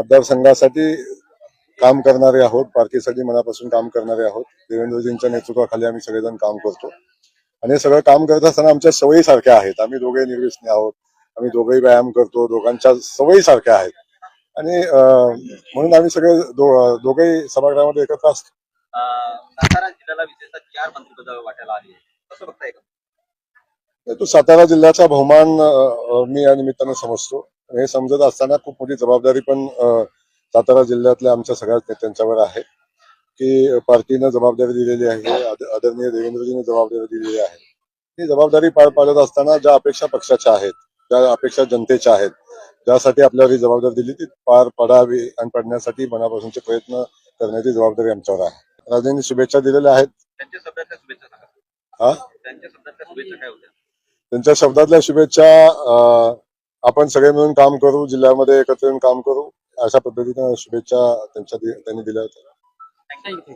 मतदारसंघासाठी काम करणारे आहोत पार्टीसाठी मनापासून काम करणारे आहोत. देवेंद्रजींच्या नेतृत्वाखाली आम्ही सगळेजण काम करतो. आणि हे सगळं काम करत असताना आमच्या सवयी सारख्या आहेत. आम्ही दोघे निर्व्यसनी आहोत. आम्ही दोघेही व्यायाम करतो. दोघांच्या सवयी सारख्या आहेत. आणि म्हणून आम्ही सगळे दोघेही सभागृहामध्ये एकत्र असतो. सातारा जिल्ह्याला विशेषतः चार मंत्रिपद वाटायला आली आहे. कसं बघताय? का तो सातारा जिल्ह्याचा बहुमान मी या निमित्तानं समजतो. हे समजत असताना खूप मोठी जबाबदारी पण सातारा जिल्ह्यातल्या आमच्या सगळ्याच नेत्यांच्यावर आहे की पार्टीनं जबाबदारी दिलेली आहे आद- आदरणीय देवेंद्रजीने जबाबदारी दिलेली आहे. ही जबाबदारी पार पाडत असताना ज्या अपेक्षा पक्षाच्या आहेत ज्या अपेक्षा जनतेच्या आहेत ज्यासाठी आपल्याला ही जबाबदारी दिली ती पार पडावी आणि पडण्यासाठी मनापासूनचे प्रयत्न करण्याची जबाबदारी आमच्यावर आहे. राजेंनी शुभेच्छा दिलेल्या आहेत. हा? त्यांच्या शब्दातल्या शुभेच्छा आपण सगळे मिळून काम करू जिल्ह्यामध्ये एकत्र येऊन काम करू अशा पद्धतीनं शुभेच्छा त्यांच्या त्यांनी दिल्या होत्या.